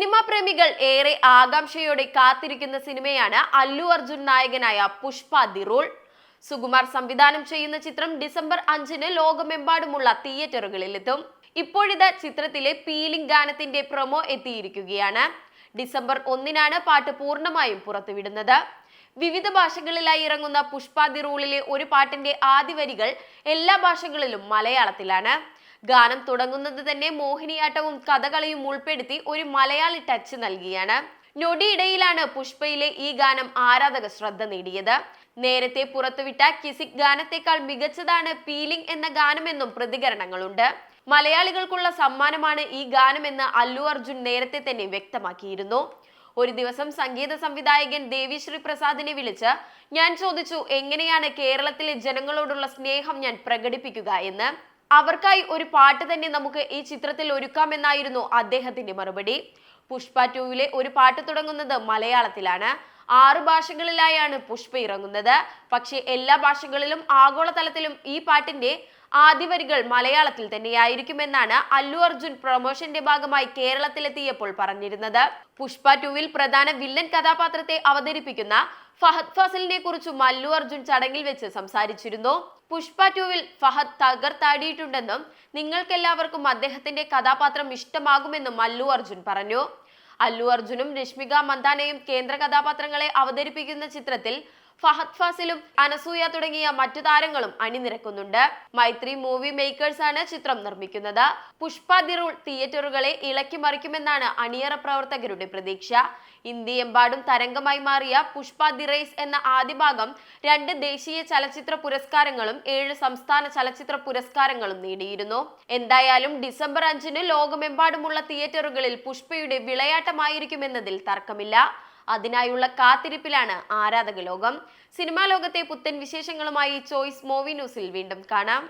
Cinema പ്രേമികൾ ഏറെ ആകാംക്ഷയോടെ കാത്തിരിക്കുന്ന സിനിമയാണ് അല്ലു അർജുൻ നായകനായ പുഷ്പ ദി റോൾ. സുകുമാർ സംവിധാനം ചെയ്യുന്ന ചിത്രം ഡിസംബർ അഞ്ചിന് ലോകമെമ്പാടുമുള്ള തിയേറ്ററുകളിലെത്തും. ഇപ്പോഴിത് ചിത്രത്തിലെ പീലിംഗ് ഗാനത്തിന്റെ പ്രൊമോ എത്തിയിരിക്കുകയാണ്. ഡിസംബർ ഒന്നിനാണ് പാട്ട് പൂർണമായും പുറത്തുവിടുന്നത്. വിവിധ ഭാഷകളിലായി ഇറങ്ങുന്ന പുഷ്പാതി റൂളിലെ ഒരു പാട്ടിന്റെ ആദ്യ വരികൾ എല്ലാ ഭാഷകളിലും മലയാളത്തിലാണ്. ഗാനം തുടങ്ങുന്നത് തന്നെ മോഹിനിയാട്ടവും കഥകളിയും ഉൾപ്പെടുത്തി ഒരു മലയാളി ടച്ച് നൽകിയാണ്. നൊടിയിടയിലാണ് പുഷ്പയിലെ ഈ ഗാനം ആരാധക ശ്രദ്ധ നേടിയത്. നേരത്തെ പുറത്തുവിട്ട കിസിക് ഗാനത്തെക്കാൾ മികച്ചതാണ് പീലിംഗ് എന്ന ഗാനമെന്നും പ്രതികരണങ്ങളുണ്ട്. മലയാളികൾക്കുള്ള സമ്മാനമാണ് ഈ ഗാനമെന്ന് അല്ലു അർജുൻ നേരത്തെ തന്നെ വ്യക്തമാക്കിയിരുന്നു. ഒരു ദിവസം സംഗീത സംവിധായകൻ ദേവിശ്രീ പ്രസാദിനെ വിളിച്ച് ഞാൻ ചോദിച്ചു എങ്ങനെയാണ് കേരളത്തിലെ ജനങ്ങളോടുള്ള സ്നേഹം ഞാൻ പ്രകടിപ്പിക്കുക? എന്ന്. അവർക്കായി ഒരു പാട്ട് തന്നെ നമുക്ക് ഈ ചിത്രത്തിൽ ഒരുക്കാമെന്നായിരുന്നു അദ്ദേഹത്തിന്റെ മറുപടി. പുഷ്പ ടൂവിലെ ഒരു പാട്ട് തുടങ്ങുന്നത് മലയാളത്തിലാണ്. ആറ് ഭാഷകളിലായാണ് പുഷ്പ ഇറങ്ങുന്നത്. പക്ഷേ എല്ലാ ഭാഷകളിലും ആഗോളതലത്തിലും ഈ പാട്ടിന്റെ ആദ്യ വരികൾ മലയാളത്തിൽ തന്നെയായിരിക്കുമെന്നാണ് അല്ലു അർജുൻ പ്രൊമോഷന്റെ ഭാഗമായി കേരളത്തിലെത്തിയപ്പോൾ പറഞ്ഞിരുന്നത്. പുഷ്പ ടുവിൽ പ്രധാന വില്ലൻ കഥാപാത്രത്തെ അവതരിപ്പിക്കുന്ന ഫഹദ് ഫസലിനെ കുറിച്ചും അല്ലു അർജുൻ ചടങ്ങിൽ വെച്ച് സംസാരിച്ചിരുന്നു. പുഷ്പ ടുവിൽ ഫഹദ് തകർത്താടിയിട്ടുണ്ടെന്നും നിങ്ങൾക്കെല്ലാവർക്കും അദ്ദേഹത്തിന്റെ കഥാപാത്രം ഇഷ്ടമാകുമെന്നും അല്ലു അർജുൻ പറഞ്ഞു. അല്ലു അർജുനും രശ്മിക മന്ദാനയും കേന്ദ്ര കഥാപാത്രങ്ങളെ അവതരിപ്പിക്കുന്ന ചിത്രത്തിൽ ഫഹദ് ഫാസിലും അനസൂയ തുടങ്ങിയ മറ്റു താരങ്ങളും അണിനിരക്കുന്നുണ്ട്. മൈത്രി മൂവി മേക്കേഴ്സ് ആണ് ചിത്രം നിർമ്മിക്കുന്നത്. പുഷ്പ ദിറുൾ തിയേറ്ററുകളെ ഇളക്കി മറിക്കുമെന്നാണ് അണിയറ പ്രവർത്തകരുടെ പ്രതീക്ഷ. ഇന്ത്യയെമ്പാടും തരംഗമായി മാറിയ പുഷ്പ ദിറൈസ് എന്ന ആദ്യ ഭാഗം രണ്ട് ദേശീയ ചലച്ചിത്ര പുരസ്കാരങ്ങളും ഏഴ് സംസ്ഥാന ചലച്ചിത്ര പുരസ്കാരങ്ങളും നേടിയിരുന്നു. എന്തായാലും ഡിസംബർ അഞ്ചിന് ലോകമെമ്പാടുമുള്ള തിയേറ്ററുകളിൽ പുഷ്പയുടെ വിളയാട്ടമായിരിക്കുമെന്നതിൽ തർക്കമില്ല. അതിനായുള്ള കാത്തിരിപ്പിലാണ് ആരാധക ലോകം സിനിമാ ലോകത്തെ പുത്തൻ വിശേഷങ്ങളുമായി ചോയ്സ് മൂവി ന്യൂസിൽ വീണ്ടും കാണാം.